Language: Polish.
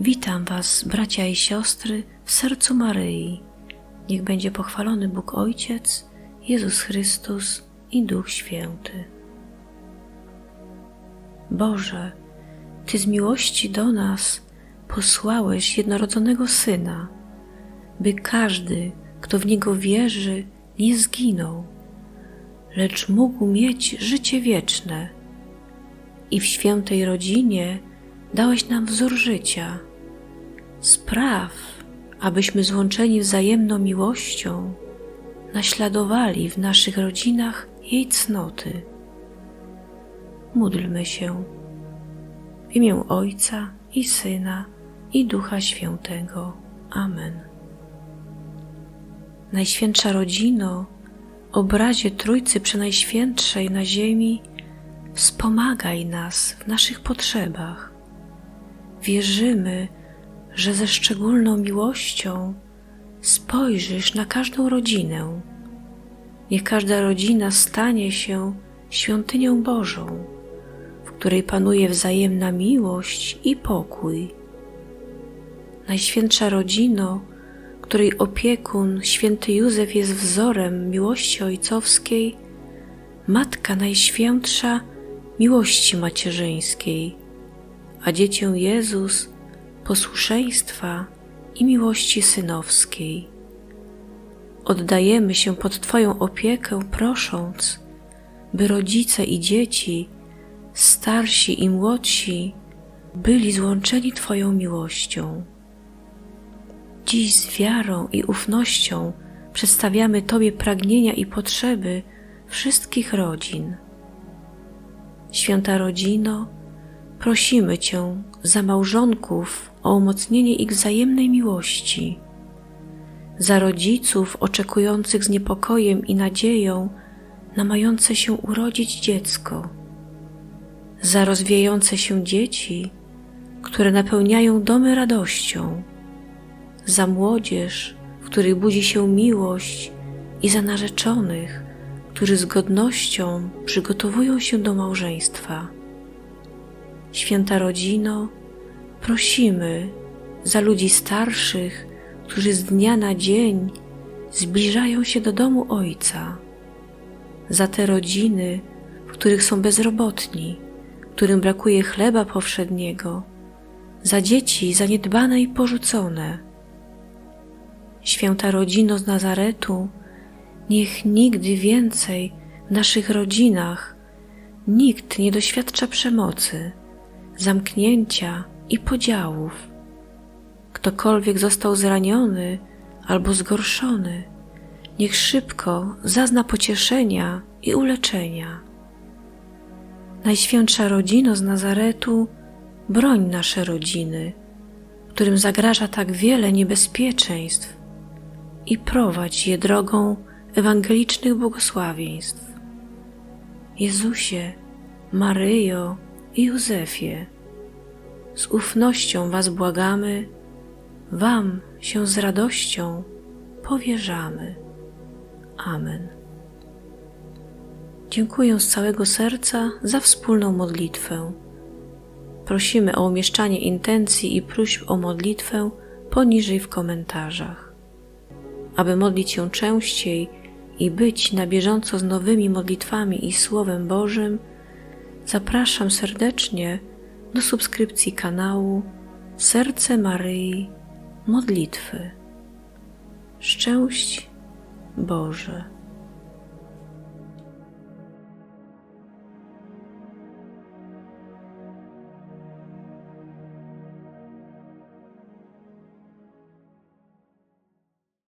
Witam Was, bracia i siostry, w sercu Maryi. Niech będzie pochwalony Bóg Ojciec, Jezus Chrystus i Duch Święty. Boże, Ty z miłości do nas posłałeś jednorodzonego Syna, by każdy, kto w Niego wierzy, nie zginął, lecz mógł mieć życie wieczne. I w świętej rodzinie dałeś nam wzór życia. Spraw, abyśmy złączeni wzajemną miłością naśladowali w naszych rodzinach jej cnoty. Módlmy się w imię Ojca i Syna i Ducha Świętego. Amen. Najświętsza rodzino, obrazie Trójcy Przenajświętszej na ziemi, wspomagaj nas w naszych potrzebach. Wierzymy, że ze szczególną miłością spojrzysz na każdą rodzinę. Niech każda rodzina stanie się świątynią Bożą, w której panuje wzajemna miłość i pokój. Najświętsza rodzino, której opiekun święty Józef jest wzorem miłości ojcowskiej, Matka Najświętsza miłości macierzyńskiej, a dziecię Jezus posłuszeństwa i miłości synowskiej. Oddajemy się pod Twoją opiekę, prosząc, by rodzice i dzieci, starsi i młodsi, byli złączeni Twoją miłością. Dziś z wiarą i ufnością przedstawiamy Tobie pragnienia i potrzeby wszystkich rodzin. Święta rodzino, prosimy Cię za małżonków o umocnienie ich wzajemnej miłości, za rodziców oczekujących z niepokojem i nadzieją na mające się urodzić dziecko, za rozwijające się dzieci, które napełniają domy radością, za młodzież, w której budzi się miłość i za narzeczonych, którzy z godnością przygotowują się do małżeństwa. Święta rodzino, prosimy za ludzi starszych, którzy z dnia na dzień zbliżają się do domu Ojca, za te rodziny, w których są bezrobotni, którym brakuje chleba powszedniego, za dzieci zaniedbane i porzucone. Święta rodzino z Nazaretu, niech nigdy więcej w naszych rodzinach nikt nie doświadcza przemocy, zamknięcia i podziałów. Ktokolwiek został zraniony albo zgorszony, niech szybko zazna pocieszenia i uleczenia. Najświętsza rodzino z Nazaretu, broń nasze rodziny, którym zagraża tak wiele niebezpieczeństw i prowadź je drogą ewangelicznych błogosławieństw. Jezusie, Maryjo i Józefie, z ufnością Was błagamy, Wam się z radością powierzamy. Amen. Dziękuję z całego serca za wspólną modlitwę. Prosimy o umieszczanie intencji i próśb o modlitwę poniżej w komentarzach. Aby modlić się częściej i być na bieżąco z nowymi modlitwami i Słowem Bożym, zapraszam serdecznie do subskrypcji kanału Serce Maryi Modlitwy. Szczęść Boże.